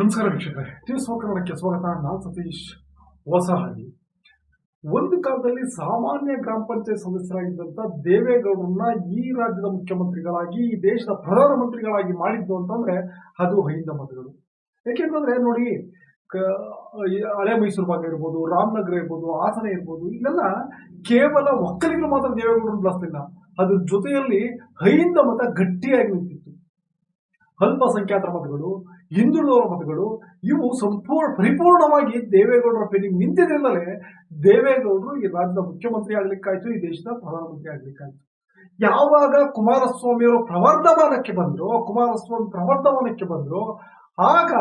ನಮಸ್ಕಾರ ವೀಕ್ಷಕರೇ, ಟಿವಿ ಕನ್ನಡಕ್ಕೆ ಸ್ವಾಗತ. ನಾನು ಸತೀಶ್ ಹೊಸಹಳ್ಳಿ. ಒಂದು ಕಾಲದಲ್ಲಿ ಸಾಮಾನ್ಯ ಗ್ರಾಮ ಪಂಚಾಯತ್ ಸದಸ್ಯರಾಗಿದ್ದಂಥ ದೇವೇಗೌಡರನ್ನ ಈ ರಾಜ್ಯದ ಮುಖ್ಯಮಂತ್ರಿಗಳಾಗಿ, ಈ ದೇಶದ ಪ್ರಧಾನಮಂತ್ರಿಗಳಾಗಿ ಮಾಡಿದ್ದು ಅಂತಂದ್ರೆ ಅದು ಹೈಂದ ಮತಗಳು. ಯಾಕೆಂತಂದ್ರೆ ನೋಡಿ ಹಳೆ ಮೈಸೂರು ಭಾಗ ಇರ್ಬೋದು, ರಾಮನಗರ ಇರ್ಬೋದು, ಹಾಸನ ಇರ್ಬೋದು, ಇಲ್ಲೆಲ್ಲ ಕೇವಲ ಒಕ್ಕಲಿಗರು ಮಾತ್ರ ದೇವೇಗೌಡರನ್ನು ಬಳಸ್ತಿಲ್ಲ ಅದ್ರ ಜೊತೆಯಲ್ಲಿ ಹೈಂದ ಮತ ಗಟ್ಟಿಯಾಗಿ ನಿಂತಿತ್ತು. ಅಲ್ಪಸಂಖ್ಯಾತರ ಮತಗಳು ಹಿಂದುಳಿದವರ ಮತಗಳು, ಇವು ಸಂಪೂರ್ಣ ಪರಿಪೂರ್ಣವಾಗಿ ದೇವೇಗೌಡರ ಪೆನ್ನಿಗೆ ನಿಂತಿದ್ರಿಂದಲೇ ದೇವೇಗೌಡರು ಈ ರಾಜ್ಯದ ಮುಖ್ಯಮಂತ್ರಿ ಆಗ್ಲಿಕ್ಕಾಯ್ತು, ಈ ದೇಶದ ಪ್ರಧಾನಮಂತ್ರಿ ಆಗ್ಲಿಕ್ಕಾಯ್ತು. ಯಾವಾಗ ಕುಮಾರಸ್ವಾಮಿಯವರು ಪ್ರವರ್ಧಮಾನಕ್ಕೆ ಬಂದ್ರು, ಕುಮಾರಸ್ವಾಮಿ ಪ್ರವರ್ಧಮಾನಕ್ಕೆ ಬಂದ್ರು, ಆಗ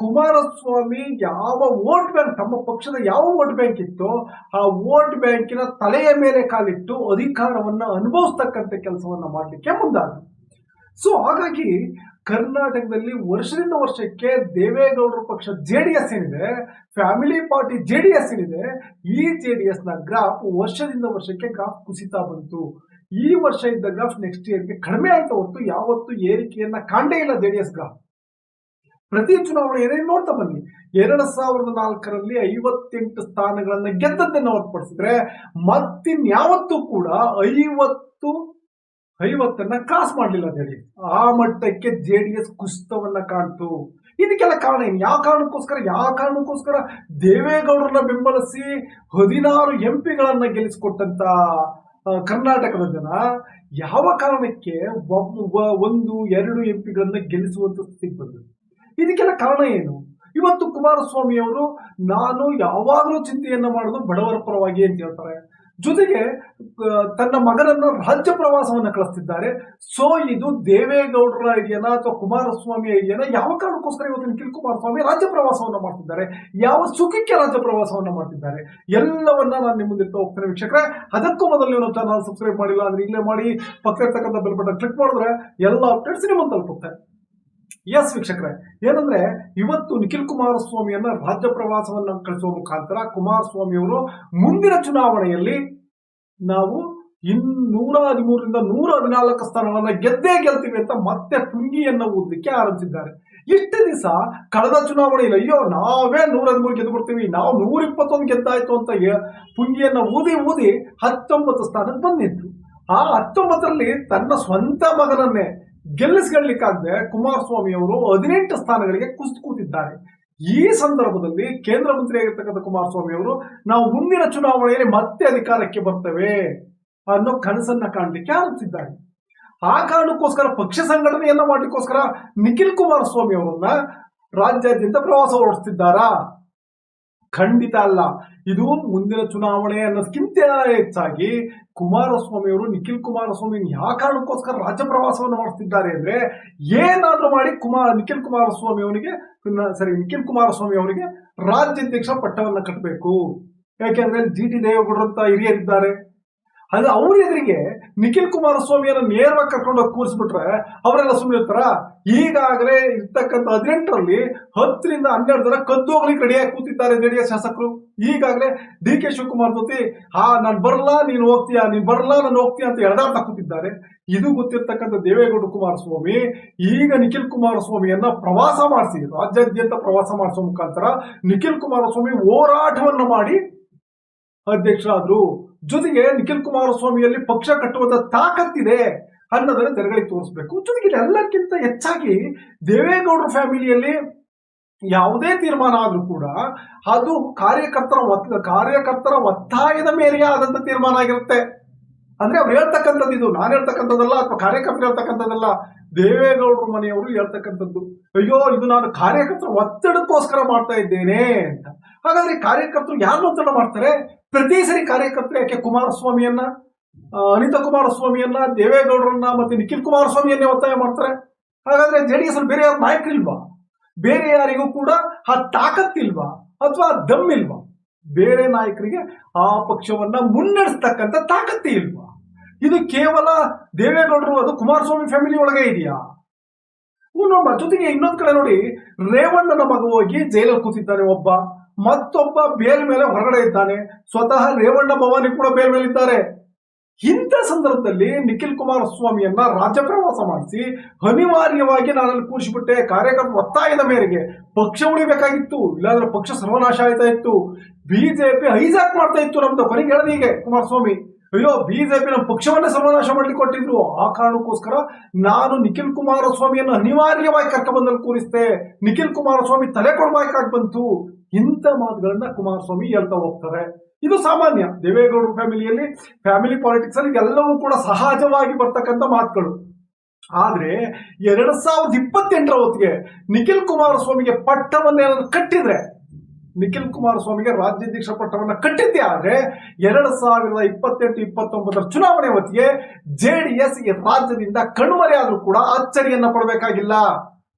ಕುಮಾರಸ್ವಾಮಿ ಯಾವ ವೋಟ್ ಬ್ಯಾಂಕ್, ತಮ್ಮ ಪಕ್ಷದ ಯಾವ ವೋಟ್ ಬ್ಯಾಂಕ್ ಇತ್ತು, ಆ ವೋಟ್ ಬ್ಯಾಂಕಿನ ತಲೆಯ ಮೇಲೆ ಕಾಲಿಟ್ಟು ಅಧಿಕಾರವನ್ನ ಅನುಭವಿಸ್ತಕ್ಕಂಥ ಕೆಲಸವನ್ನ ಮಾಡಲಿಕ್ಕೆ ಮುಂದಾದ ಸೊ ಹಾಗಾಗಿ ಕರ್ನಾಟಕದಲ್ಲಿ ವರ್ಷದಿಂದ ವರ್ಷಕ್ಕೆ ದೇವೇಗೌಡರ ಪಕ್ಷ ಜೆ ಡಿ ಎಸ್ ಏನಿದೆ family party J D S ಏನಿದೆ, ಈ ಜೆ ಡಿ ಎಸ್ನ ಗ್ರಾಫ್ ವರ್ಷದಿಂದ ವರ್ಷಕ್ಕೆ ಗ್ರಾಫ್ ಕುಸಿತಾ ಬಂತು. ಈ ವರ್ಷ ಇದ್ದ ಗ್ರಾಫ್ ನೆಕ್ಸ್ಟ್ ಇಯರ್ಗೆ ಕಡಿಮೆ ಆಯ್ತಾ ಹೊರತು ಯಾವತ್ತು ಏರಿಕೆಯನ್ನ ಕಾಂಡೇ ಇಲ್ಲ ಜೆ ಡಿ ಎಸ್ ಗ್ರಾಫ್ ಪ್ರತಿ ಚುನಾವಣೆ ಏನೇನು ನೋಡ್ತಾ ಬನ್ನಿ. ಎರಡ್ ಸಾವಿರದ ನಾಲ್ಕರಲ್ಲಿ ಐವತ್ತೆಂಟು ಸ್ಥಾನಗಳನ್ನ ಗೆದ್ದದ್ದನ್ನು ಹೊರತುಪಡಿಸಿದ್ರೆ ಮತ್ತಿನ್ಯಾವತ್ತೂ ಕೂಡ ಐವತ್ತು ಐವತ್ತನ್ನ ಕ್ರಾಸ್ ಮಾಡಲಿಲ್ಲ ಹೇಳಿ. ಆ ಮಟ್ಟಕ್ಕೆ ಜೆ ಡಿ ಎಸ್ ಕುಸಿತವನ್ನ ಕಾಣ್ತು. ಇದಕ್ಕೆಲ್ಲ ಕಾರಣ ಏನು? ಯಾವ ಕಾರಣಕ್ಕೋಸ್ಕರ? ಯಾವ ಕಾರಣಕ್ಕೋಸ್ಕರ? ದೇವೇಗೌಡರನ್ನ ಬೆಂಬಲಿಸಿ ಹದಿನಾರು ಎಂ ಪಿಗಳನ್ನ ಗೆಲ್ಲಿಸಿಕೊಟ್ಟಂತ ಕರ್ನಾಟಕದ ಜನ ಯಾವ ಕಾರಣಕ್ಕೆ ಒಂದು, ಎರಡು ಎಂ ಪಿಗಳನ್ನ ಗೆಲ್ಲಿಸುವಂತ ಸ್ಥಿತಿಗೆ ಬಂದರು? ಇದಕ್ಕೆಲ್ಲ ಕಾರಣ ಏನು? ಇವತ್ತು ಕುಮಾರಸ್ವಾಮಿ ಅವರು ನಾನು ಯಾವಾಗಲೂ ಚಿಂತೆಯನ್ನ ಮಾಡೋದು ಬಡವರ ಪರವಾಗಿ ಅಂತ ಹೇಳ್ತಾರೆ. ಜೊತೆಗೆ ತನ್ನ ಮಗನನ್ನು ರಾಜ್ಯ ಪ್ರವಾಸವನ್ನು ಕಳಿಸ್ತಿದ್ದಾರೆ. ಸೊ, ಇದು ದೇವೇಗೌಡರ ಐಡಿಯಾನ ಅಥವಾ ಕುಮಾರಸ್ವಾಮಿ ಐಡಿಯಾನ? ಯಾವ ಕಾರಣಕ್ಕೋಸ್ಕರ ಇವತ್ತು ನಿಖಿಲ್ ಕುಮಾರಸ್ವಾಮಿ ರಾಜ್ಯ ಪ್ರವಾಸವನ್ನು ಮಾಡ್ತಿದ್ದಾರೆ? ಯಾವ ಸುಖಕ್ಕೆ ರಾಜ್ಯ ಪ್ರವಾಸವನ್ನು ಮಾಡ್ತಿದ್ದಾರೆ? ಎಲ್ಲವನ್ನ ನಾನು ನಿಮ್ಮ ಹೋಗ್ತೇನೆ ವೀಕ್ಷಕರೇ. ಅದಕ್ಕೂ ಮೊದಲು ನೀವು ಚಾನಲ್ ಸಬ್ಸ್ಕ್ರೈಬ್ ಮಾಡಿಲ್ಲ ಅಂದ್ರೆ ಇಲ್ಲೇ ಮಾಡಿ. ಪಕ್ಕ ಇರ್ತಕ್ಕಂಥ ಬೆಲ್ ಬಟನ್ ಕ್ಲಿಕ್ ಮಾಡಿದ್ರೆ ಎಲ್ಲ ಅಪ್ಡೇಟ್ಸ್ ನಿಮ್ಮನ್ನು ತಲುಪುತ್ತೆ. ಎಸ್ ವೀಕ್ಷಕರೇ. ಏನಂದ್ರೆ, ಇವತ್ತು ನಿಖಿಲ್ ಕುಮಾರಸ್ವಾಮಿಯನ್ನ ರಾಜ್ಯ ಪ್ರವಾಸವನ್ನ ಕಳಿಸುವ ಮುಖಾಂತರ ಕುಮಾರಸ್ವಾಮಿಯವರು ಮುಂದಿನ ಚುನಾವಣೆಯಲ್ಲಿ ನಾವು ಇನ್ನೂರ ಹದಿಮೂರರಿಂದ ನೂರ ಹದಿನಾಲ್ಕು ಸ್ಥಾನಗಳನ್ನ ಗೆದ್ದೇ ಗೆಲ್ತೀವಿ ಅಂತ ಮತ್ತೆ ಪುಂಗಿಯನ್ನ ಓದಲಿಕ್ಕೆ ಆರಂಭಿಸಿದ್ದಾರೆ. ಇಷ್ಟು ದಿವಸ ಕಳೆದ ಚುನಾವಣೆಯಲ್ಲಿ ಅಯ್ಯೋ, ನಾವೇ ನೂರ ಹದಿಮೂರು ಗೆದ್ದು ಬಿಡ್ತೀವಿ, ನಾವು ನೂರ ಇಪ್ಪತ್ತೊಂದು ಗೆದ್ದಾಯ್ತು ಅಂತ ಪುಂಗಿಯನ್ನ ಊದಿ ಊದಿ ಹತ್ತೊಂಬತ್ತು ಸ್ಥಾನಕ್ಕೆ ಬಂದಿದ್ರು. ಆ ಹತ್ತೊಂಬತ್ತರಲ್ಲಿ ತನ್ನ ಸ್ವಂತ ಮಗನನ್ನೇ ಗೆಲ್ಲಿಸ್ಕೊಳ್ಳಿಕ್ಕಾಗದೆ ಕುಮಾರಸ್ವಾಮಿ ಅವರು ಹದಿನೆಂಟು ಸ್ಥಾನಗಳಿಗೆ ಕುಸಿದು ಕೂತಿದ್ದಾರೆ. ಈ ಸಂದರ್ಭದಲ್ಲಿ ಕೇಂದ್ರ ಮಂತ್ರಿಯಾಗಿರ್ತಕ್ಕಂಥ ಕುಮಾರಸ್ವಾಮಿ ಅವರು ನಾವು ಮುಂದಿನ ಚುನಾವಣೆಯಲ್ಲಿ ಮತ್ತೆ ಅಧಿಕಾರಕ್ಕೆ ಬರ್ತೇವೆ ಅನ್ನೋ ಕನಸನ್ನ ಕಾಣಲಿಕ್ಕೆ ಆರಂಭಿಸಿದ್ದಾರೆ. ಆ ಕಾರಣಕ್ಕೋಸ್ಕರ ಪಕ್ಷ ಸಂಘಟನೆಯನ್ನ ಮಾಡಲಿಕ್ಕೋಸ್ಕರ ನಿಖಿಲ್ ಕುಮಾರಸ್ವಾಮಿ ಅವರನ್ನ ರಾಜ್ಯಾದ್ಯಂತ ಪ್ರವಾಸ ಓಡಿಸ್ತಿದ್ದಾರಾ ಖಂಡಿತ ಅಲ್ಲ. ಇದು ಮುಂದಿನ ಚುನಾವಣೆ ಅನ್ನೋದಕ್ಕಿಂತ ಹೆಚ್ಚಾಗಿ ಕುಮಾರಸ್ವಾಮಿ ಅವರು ನಿಖಿಲ್ ಕುಮಾರಸ್ವಾಮಿ ಯಾವ ಕಾರಣಕ್ಕೋಸ್ಕರ ರಾಜ್ಯ ಪ್ರವಾಸವನ್ನು ಮಾಡ್ತಿದ್ದಾರೆ ಅಂದ್ರೆ ಏನಾದ್ರೂ ಮಾಡಿ ಕುಮಾರ್ ನಿಖಿಲ್ ಕುಮಾರಸ್ವಾಮಿ ಅವರಿಗೆ ಸರಿ ನಿಖಿಲ್ ಕುಮಾರಸ್ವಾಮಿ ಅವರಿಗೆ ರಾಜ್ಯಾಧ್ಯಕ್ಷ ಪಟ್ಟವನ್ನ ಕಟ್ಟಬೇಕು ಯಾಕೆಂದ್ರೆ ಜಿ ಟಿ ದೇವೇಗೌಡರು ಅಂತ ಹಿರಿಯರಿದ್ದಾರೆ. ಅದು ಅವ್ರ ಎದುರಿಗೆ ನಿಖಿಲ್ ಕುಮಾರಸ್ವಾಮಿಯನ್ನು ನೇರವಾಗಿ ಕರ್ಕೊಂಡು ಹೋಗಿ ಕೂರಿಸ್ಬಿಟ್ರೆ ಅವರೆಲ್ಲ ಸುಮ್ಮನೆ ಇರ್ತಾರ? ಈಗಾಗಲೇ ಇರ್ತಕ್ಕಂಥ ಹದಿನೆಂಟರಲ್ಲಿ ಹತ್ತರಿಂದ ಹನ್ನೆರಡು ಜನ ಕದ್ದು ಹೋಗ್ಲಿಕ್ಕೆ ರೆಡಿಯಾಗಿ ಕೂತಿದ್ದಾರೆ ಜೆಡಿಎಸ್ ಶಾಸಕರು. ಈಗಾಗಲೇ ಡಿ ಕೆ ಶಿವಕುಮಾರ್ ಜೊತೆ, ಹಾ, ನಾನು ಬರಲಾ, ನೀನು ಹೋಗ್ತೀಯಾ? ನೀನು ಬರಲಾ, ನಾನು ಹೋಗ್ತೀಯ? ಅಂತ ಎಳೆದಾಡ್ತಾ ಕೂತಿದ್ದಾರೆ. ಇದು ಗೊತ್ತಿರ್ತಕ್ಕಂಥ ದೇವೇಗೌಡ ಕುಮಾರಸ್ವಾಮಿ. ಈಗ ನಿಖಿಲ್ ಕುಮಾರಸ್ವಾಮಿಯನ್ನ ಪ್ರವಾಸ ಮಾಡಿಸಿ, ರಾಜ್ಯಾದ್ಯಂತ ಪ್ರವಾಸ ಮಾಡಿಸೋ ಮುಖಾಂತರ ನಿಖಿಲ್ ಕುಮಾರಸ್ವಾಮಿ ಹೋರಾಟವನ್ನು ಮಾಡಿ ಅಧ್ಯಕ್ಷರಾದ್ರು. ಜೊತೆಗೆ ನಿಖಿಲ್ ಕುಮಾರಸ್ವಾಮಿಯಲ್ಲಿ ಪಕ್ಷ ಕಟ್ಟುವಂತ ತಾಕತ್ತಿದೆ ಅನ್ನೋದನ್ನ ಜನಗಳಿಗೆ ತೋರಿಸ್ಬೇಕು. ಜೊತೆಗೆ ಎಲ್ಲಕ್ಕಿಂತ ಹೆಚ್ಚಾಗಿ ದೇವೇಗೌಡರ ಫ್ಯಾಮಿಲಿಯಲ್ಲಿ ಯಾವುದೇ ತೀರ್ಮಾನ ಆದ್ರೂ ಕೂಡ ಅದು ಕಾರ್ಯಕರ್ತರ ಒತ್ತ ಕಾರ್ಯಕರ್ತರ ಒತ್ತಾಯದ ಮೇರೆಗೆ ಆದಂತ ತೀರ್ಮಾನ ಆಗಿರುತ್ತೆ. ಅಂದ್ರೆ ಅವ್ರು ಹೇಳ್ತಕ್ಕಂಥದ್ದು ಇದು, ನಾನು ಹೇಳ್ತಕ್ಕಂಥದ್ದಲ್ಲ ಅಥವಾ ಕಾರ್ಯಕರ್ತರು ಹೇಳ್ತಕ್ಕಂಥದ್ದಲ್ಲ, ದೇವೇಗೌಡರ ಮನೆಯವರು ಹೇಳ್ತಕ್ಕಂಥದ್ದು. ಅಯ್ಯೋ, ಇದು ನಾನು ಕಾರ್ಯಕರ್ತರ ಒತ್ತಡಕ್ಕೋಸ್ಕರ ಮಾಡ್ತಾ ಇದ್ದೇನೆ ಅಂತ. ಹಾಗಾದ್ರೆ ಕಾರ್ಯಕರ್ತರು ಯಾರು ಒತ್ತಡ ಮಾಡ್ತಾರೆ? ಪ್ರತಿ ಸರಿ ಕಾರ್ಯಕರ್ತರು ಯಾಕೆ ಕುಮಾರಸ್ವಾಮಿಯನ್ನ ಅನಿತಾ ಕುಮಾರಸ್ವಾಮಿಯನ್ನ, ದೇವೇಗೌಡರನ್ನ ಮತ್ತೆ ನಿಖಿಲ್ ಕುಮಾರಸ್ವಾಮಿಯನ್ನೇ ಒತ್ತಾಯ ಮಾಡ್ತಾರೆ? ಹಾಗಾದ್ರೆ ಜೆ ಡಿ ಎಸ್ ಅಲ್ಲಿ ಬೇರೆ ಯಾರು ನಾಯಕರಿಲ್ವಾ? ಬೇರೆ ಯಾರಿಗೂ ಕೂಡ ಆ ತಾಕತ್ತಿಲ್ವಾ ಅಥವಾ ಆ ಇಲ್ವಾ? ಬೇರೆ ನಾಯಕರಿಗೆ ಆ ಪಕ್ಷವನ್ನ ಮುನ್ನಡೆಸ್ತಕ್ಕಂಥ ತಾಕತ್ತಿ ಇಲ್ವಾ? ಇದು ಕೇವಲ ದೇವೇಗೌಡರು ಅದು ಕುಮಾರಸ್ವಾಮಿ ಫ್ಯಾಮಿಲಿ ಒಳಗೆ ಇದೆಯಾ? ಜೊತೆಗೆ ಇನ್ನೊಂದ್ ಕಡೆ ನೋಡಿ, ರೇವಣ್ಣನ ಮಗ ಹೋಗಿ ಜೈಲಲ್ಲಿ ಕೂತಿದ್ದಾನೆ ಒಬ್ಬ. ಮತ್ತೊಬ್ಬ ಬೇಲ್ ಮೇಲೆ ಹೊರಗಡೆ ಇದ್ದಾನೆ. ಸ್ವತಃ ರೇವಣ್ಣ ಭವಾನಿ ಕೂಡ ಬೇಲ್ ಮೇಲೆ ಇದ್ದಾರೆ ಇಂಥ ಸಂದರ್ಭದಲ್ಲಿ ನಿಖಿಲ್ ಕುಮಾರಸ್ವಾಮಿಯನ್ನ ರಾಜ್ಯ ಪ್ರವಾಸ ಮಾಡಿಸಿ ಅನಿವಾರ್ಯವಾಗಿ ನಾನಲ್ಲಿ ಕೂರಿಸಿಬಿಟ್ಟೆ. ಕಾರ್ಯಕರ್ತರ ಒತ್ತಾಯದ ಮೇರೆಗೆ ಪಕ್ಷ ಉಳಿಬೇಕಾಗಿತ್ತು. ಇಲ್ಲಾಂದ್ರೆ ಪಕ್ಷ ಸರ್ವನಾಶ ಆಯ್ತಾ ಇತ್ತು. ಬಿಜೆಪಿ ಹೈಜಾಕ್ ಮಾಡ್ತಾ ಇತ್ತು ನಮ್ದು. ಹೀಗೆ ಕುಮಾರಸ್ವಾಮಿ. ಅಯ್ಯೋ ಬಿಜೆಪಿ ನಮ್ಮ ಪಕ್ಷವನ್ನೇ ಸರ್ವನಾಶ ಮಾಡಲಿ ಕೊಟ್ಟಿದ್ರು. ಆ ಕಾರಣಕ್ಕೋಸ್ಕರ ನಾನು ನಿಖಿಲ್ ಕುಮಾರಸ್ವಾಮಿಯನ್ನು ಅನಿವಾರ್ಯವಾಗಿ ಕರ್ಕಬಂದಲ್ಲಿ ಕೂರಿಸ್ದೆ. ನಿಖಿಲ್ ಕುಮಾರಸ್ವಾಮಿ ತಲೆ ಕೊಡಬೇಕಾಗಿ ಬಂತು. ಇಂಥ ಮಾತುಗಳನ್ನ ಕುಮಾರಸ್ವಾಮಿ ಹೇಳ್ತಾ ಹೋಗ್ತಾರೆ. ಇದು ಸಾಮಾನ್ಯ. ದೇವೇಗೌಡ ಫ್ಯಾಮಿಲಿಯಲ್ಲಿ, ಫ್ಯಾಮಿಲಿ ಪಾಲಿಟಿಕ್ಸ್ ಅಲ್ಲಿ ಎಲ್ಲವೂ ಕೂಡ ಸಹಜವಾಗಿ ಬರ್ತಕ್ಕಂಥ ಮಾತುಗಳು. ಆದ್ರೆ ಎರಡ್ ಸಾವಿರದ ಇಪ್ಪತ್ತೆಂಟರ ಹೊತ್ತಿಗೆ ನಿಖಿಲ್ ಕುಮಾರಸ್ವಾಮಿಗೆ ಪಟ್ಟವನ್ನೇನಾದ್ರು ಕಟ್ಟಿದ್ರೆ ನಿಖಿಲ್ ಕುಮಾರಸ್ವಾಮಿಗೆ ರಾಜ್ಯಾಧ್ಯಕ್ಷ ಪಟ್ಟವನ್ನು ಕಟ್ಟಿದ್ದೆ ಆದರೆ ಎರಡು ಸಾವಿರದ ಇಪ್ಪತ್ತೆಂಟು, ಇಪ್ಪತ್ತೊಂಬತ್ತರ ಚುನಾವಣೆ ಹೊತ್ತಿಗೆ ಜೆ ಡಿ ಎಸ್ ಈ ರಾಜ್ಯದಿಂದ ಕಣ್ಮರೆ ಆದ್ರೂ ಕೂಡ ಅಚ್ಚರಿಯನ್ನ ಪಡಬೇಕಾಗಿಲ್ಲ.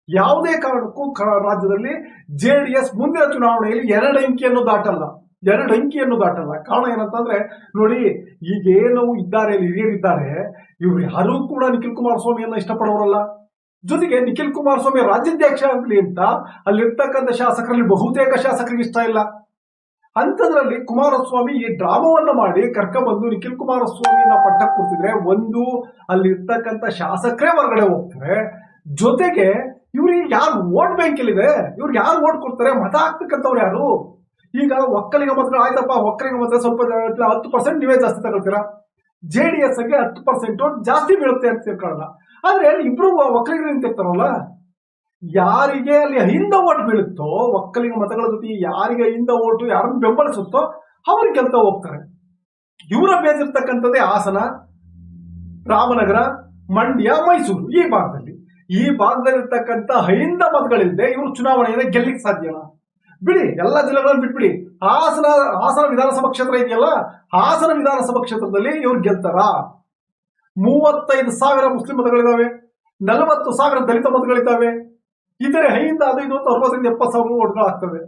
ಯಾವುದೇ ಕಾರಣಕ್ಕೂ ರಾಜ್ಯದಲ್ಲಿ ಎಸ್ ಮುಂದಿನ ಚುನಾವಣೆಯಲ್ಲಿ ಎರಡು ಅಂಕಿಯನ್ನು ದಾಟಲ್ಲ. ಎರಡು ಅಂಕಿಯನ್ನು ದಾಟಲ್ಲ. ಕಾರಣ ಏನಂತಂದ್ರೆ, ನೋಡಿ ಈಗೇನು ಇದ್ದಾರೆ, ಹಿರಿಯರಿದ್ದಾರೆ. ಇವ್ರು ಯಾರೂ ಕೂಡ ನಿಖಿಲ್ ಕುಮಾರಸ್ವಾಮಿಯನ್ನ ಇಷ್ಟಪಡೋರಲ್ಲ. ಜೊತೆಗೆ ನಿಖಿಲ್ ಕುಮಾರಸ್ವಾಮಿ ರಾಜ್ಯಾಧ್ಯಕ್ಷ ಆಗಲಿ ಅಂತ ಅಲ್ಲಿರ್ತಕ್ಕಂಥ ಶಾಸಕರಲ್ಲಿ ಬಹುತೇಕ ಶಾಸಕರಿಗೆ ಇಷ್ಟ ಇಲ್ಲ. ಅಂಥದ್ರಲ್ಲಿ ಕುಮಾರಸ್ವಾಮಿ ಈ ಡ್ರಾಮವನ್ನ ಮಾಡಿ ಕರ್ಕೊಂಡ್ಬಂದು ನಿಖಿಲ್ ಕುಮಾರಸ್ವಾಮಿಯನ್ನ ಪಟ್ಟ ಕೊಡ್ತಿದ್ರೆ ಒಂದು, ಅಲ್ಲಿರ್ತಕ್ಕಂಥ ಶಾಸಕರೇ ಹೊರಗಡೆ ಹೋಗ್ತಾರೆ. ಜೊತೆಗೆ ಇವ್ರಿಗೆ ಯಾರು ವೋಟ್ ಬ್ಯಾಂಕ್ ಇದೆ? ಇವ್ರಿಗೆ ಯಾರು ವೋಟ್ ಕೊಡ್ತಾರೆ? ಮತ ಹಾಕ್ತಕ್ಕಂಥವ್ರು ಯಾರು? ಈಗ ಒಕ್ಕಲಿಗ ಮತಗಳು ಆಯ್ತಪ್ಪ, ಒಕ್ಕಲಿಗ ಮತ ಸ್ವಲ್ಪ, ಹತ್ತು ಪರ್ಸೆಂಟ್ ನೀವೇ ಜಾಸ್ತಿ ತಗೊಳ್ತೀರಾ? ಜೆ ಡಿ ಎಸ್ಗೆ ಹತ್ತು ಪರ್ಸೆಂಟ್ ಜಾಸ್ತಿ ಬೀಳುತ್ತೆ ಅಂತ ತಿಳ್ಕೊಳ್ಳಲ್ಲ ಆದ್ರೆ ಇಬ್ರು ಒಕ್ಕಲಿಗರು ನಿಂತಿರ್ತಾರಲ್ಲ? ಯಾರಿಗೆ ಅಲ್ಲಿ ಅಹಿಂದ ಓಟ್ ಬೀಳುತ್ತೋ, ಒಕ್ಕಲಿಗ ಮತಗಳ ಜೊತೆ ಯಾರಿಗೆ ಅಹಿಂದ ಓಟು, ಯಾರನ್ನು ಬೆಂಬಲಿಸುತ್ತೋ ಅವರು ಗೆಲ್ತಾ ಹೋಗ್ತಾರೆ. ಇವರ ಬೇಸಿರ್ತಕ್ಕಂಥದ್ದೇ ಹಾಸನ, ರಾಮನಗರ, ಮಂಡ್ಯ, ಮೈಸೂರು ಈ ಭಾಗದಲ್ಲಿ. ಈ ಭಾಗದಲ್ಲಿರ್ತಕ್ಕಂಥ ಅಹಿಂದ ಮತಗಳಿಲ್ಲದೆ ಇವರು ಚುನಾವಣೆಯನ್ನು ಗೆಲ್ಲಿಕ್ ಸಾಧ್ಯನಾ ಬಿಡಿ, ಎಲ್ಲ ಜಿಲ್ಲೆಗಳನ್ನು ಬಿಟ್ಬಿಡಿ. ಹಾಸನ ಹಾಸನ ವಿಧಾನಸಭಾ ಕ್ಷೇತ್ರ ಇದೆಯಲ್ಲ? ಹಾಸನ ವಿಧಾನಸಭಾ ಕ್ಷೇತ್ರದಲ್ಲಿ ಇವ್ರು ಗೆಲ್ತಾರ? ಮೂವತ್ತೈದು ಸಾವಿರ ಮುಸ್ಲಿಂ ಮತಗಳಿದ್ದಾವೆ ನಲವತ್ತು ಸಾವಿರ ದಲಿತ ಮತಗಳಿದ್ದಾವೆ. ಇದರ ಹೈಯಿಂದ ಅದು ಇದು ಅಂತ ಅರವತ್ತರಿಂದ ಎಪ್ಪತ್ತು ಸಾವಿರ ಓಟ್ಗಳು ಆಗ್ತವೆ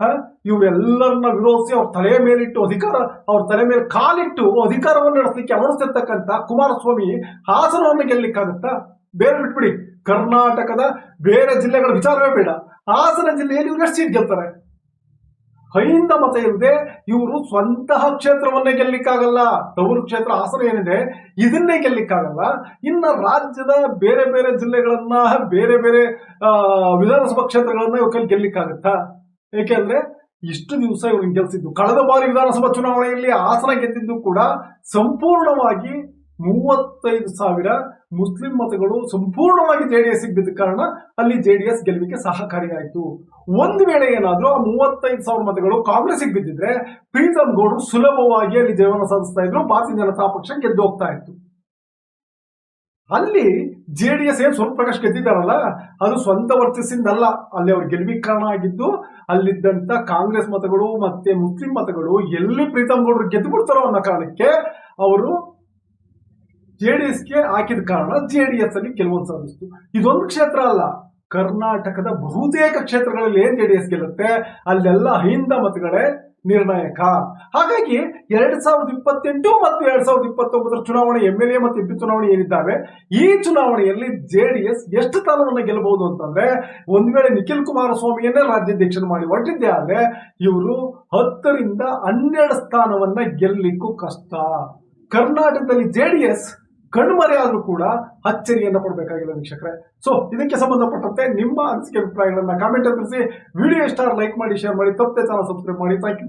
ಆ, ಇವ್ರೆಲ್ಲರನ್ನ ವಿರೋಧಿಸಿ ಅವ್ರ ತಲೆ ಮೇಲಿಟ್ಟು ಅಧಿಕಾರ ಅವ್ರ ತಲೆ ಮೇಲೆ ಕಾಲಿಟ್ಟು ಅಧಿಕಾರವನ್ನು ನಡೆಸಲಿಕ್ಕೆ ಅವನಿಸ್ತಿರ್ತಕ್ಕಂಥ ಕುಮಾರಸ್ವಾಮಿ ಹಾಸನವನ್ನು ಗೆಲ್ಲಿಕ್ಕಾಗತ್ತಾ ಬೇರೆ ಬಿಟ್ಬಿಡಿ ಕರ್ನಾಟಕದ ಬೇರೆ ಜಿಲ್ಲೆಗಳ ವಿಚಾರವೇ ಬೇಡ. ಹಾಸನ ಜಿಲ್ಲೆಯಲ್ಲಿ ಇವ್ರು ಎಷ್ಟು ಸೀಟ್ ಗೆಲ್ತಾರೆ? ಹೈಂದ ಮತ ಇಲ್ಲದೆ ಇವರು ಸ್ವಂತಹ ಕ್ಷೇತ್ರವನ್ನೇ ಗೆಲ್ಲಿಕ್ಕಾಗಲ್ಲ. ತವರು ಕ್ಷೇತ್ರ ಹಾಸನ ಏನಿದೆ, ಇದನ್ನೇ ಗೆಲ್ಲಿಕ್ಕಾಗಲ್ಲ. ಇನ್ನ ರಾಜ್ಯದ ಬೇರೆ ಬೇರೆ ಜಿಲ್ಲೆಗಳನ್ನ, ಬೇರೆ ಬೇರೆ ವಿಧಾನಸಭಾ ಕ್ಷೇತ್ರಗಳನ್ನ ಇವ್ರ ಕೈಲಿ ಗೆಲ್ಲಿಕ್ಕಾಗತ್ತಾ? ಏಕೆಂದ್ರೆ ಇಷ್ಟು ದಿವಸ ಇವ್ರನ್ನ ಗೆಲ್ಸಿದ್ದು. ಕಳೆದ ಬಾರಿ ವಿಧಾನಸಭಾ ಚುನಾವಣೆಯಲ್ಲಿ ಹಾಸನ ಗೆದ್ದಿದ್ದು ಕೂಡ ಸಂಪೂರ್ಣವಾಗಿ ಮೂವತ್ತೈದು ಸಾವಿರ ಮುಸ್ಲಿಂ ಮತಗಳು ಸಂಪೂರ್ಣವಾಗಿ ಜೆ ಡಿ ಜೆಡಿಎಸ್ ಬಿದ್ದ ಕಾರಣ ಅಲ್ಲಿ ಜೆ ಡಿ ಎಸ್ ಗೆಲುವಿಗೆ ಸಹಕಾರಿಯಾಯಿತು. ಒಂದು ವೇಳೆ ಏನಾದರೂ ಆ ಮೂವತ್ತೈದು ಸಾವಿರ ಮತಗಳು ಕಾಂಗ್ರೆಸ್ಗೆ ಬಿದ್ದಿದ್ರೆ ಪ್ರೀತಮ್ ಗೌಡರು ಸುಲಭವಾಗಿ ಅಲ್ಲಿ ಜೀವನ ಸಾಧಿಸ್ತಾ ಇದ್ರು, ಭಾರತೀಯ ಜನತಾ ಪಕ್ಷ ಗೆದ್ದು ಹೋಗ್ತಾ ಇತ್ತು. ಅಲ್ಲಿ ಜೆ ಡಿ ಎಸ್ ಏನ್ ಸ್ವಲ್ಪ ಪ್ರಕಾಶ್ ಗೆದ್ದಿದ್ದಾರಲ್ಲ, ಅದು ಸ್ವಂತ ವರ್ತಿಸಿಂದಲ್ಲ ಅಲ್ಲಿ ಅವ್ರ ಗೆಲುವಿಗೆ ಕಾರಣ ಆಗಿದ್ದು, ಅಲ್ಲಿದ್ದಂತ ಕಾಂಗ್ರೆಸ್ ಮತಗಳು ಮತ್ತೆ ಮುಸ್ಲಿಂ ಮತಗಳು ಎಲ್ಲಿ ಪ್ರೀತಮ್ ಗೌಡರು ಗೆದ್ದು ಬಿಡ್ತಾರೋ ಅನ್ನೋ ಕಾರಣಕ್ಕೆ ಅವರು ಜೆಡಿಎಸ್ಗೆ ಹಾಕಿದ ಕಾರಣ ಜೆ ಡಿ ಎಸ್ ಅಲ್ಲಿ ಕೆಲವೊಂದು ಸಾಧಿಸ್ತು ಇದೊಂದು ಕ್ಷೇತ್ರ ಅಲ್ಲ. ಕರ್ನಾಟಕದ ಬಹುತೇಕ ಕ್ಷೇತ್ರಗಳಲ್ಲಿ ಏನ್ ಜೆಡಿಎಸ್ ಗೆಲ್ಲುತ್ತೆ? ಅಲ್ಲೆಲ್ಲ ಹಿಂದ ಮತಗಳೇ ನಿರ್ಣಾಯಕ. ಹಾಗಾಗಿ ಎರಡ್ ಸಾವಿರದ ಇಪ್ಪತ್ತೆಂಟು ಮತ್ತು ಎರಡ್ ಸಾವಿರದ ಇಪ್ಪತ್ತೊಂಬತ್ತರ ಚುನಾವಣೆ ಎಂ ಎಲ್ ಎ ಮತ್ತು ಎಂ ಪಿ ಚುನಾವಣೆ ಏನಿದ್ದಾವೆ, ಈ ಚುನಾವಣೆಯಲ್ಲಿ ಜೆ ಡಿ ಎಸ್ ಎಷ್ಟು ಸ್ಥಾನವನ್ನು ಗೆಲ್ಲಬಹುದು ಅಂತಂದ್ರೆ, ಒಂದ್ ವೇಳೆ ನಿಖಿಲ್ ಕುಮಾರಸ್ವಾಮಿಯನ್ನೇ ರಾಜ್ಯಾಧ್ಯಕ್ಷರು ಮಾಡಿ ಹೊರಟಿದ್ದೆ ಆದ್ರೆ, ಇವರು ಹತ್ತರಿಂದ ಹನ್ನೆರಡು ಸ್ಥಾನವನ್ನ ಗೆಲ್ಲಲಿಕ್ಕೂ ಕಷ್ಟ. ಕರ್ನಾಟಕದಲ್ಲಿ ಜೆಡಿಎಸ್ ಕಣ್ಮರೆ ಆದ್ರೂ ಕೂಡ ಅಚ್ಚರಿಯನ್ನು ಪಡಬೇಕಾಗಿಲ್ಲ ವೀಕ್ಷಕರೇ. ಸೊ ಇದಕ್ಕೆ ಸಂಬಂಧಪಟ್ಟಂತೆ ನಿಮ್ಮ ಅನಿಸಿಕೆ, ಅಭಿಪ್ರಾಯಗಳನ್ನ ಕಾಮೆಂಟ್ ತಿಳಿಸಿ. ವಿಡಿಯೋ ಇಷ್ಟ ಲೈಕ್ ಮಾಡಿ ಶೇರ್ ಮಾಡಿ. ತಪ್ಪದೆ ಚಾನಲ್ ಸಬ್ಸ್ಕ್ರೈಬ್ ಮಾಡಿ. Thank you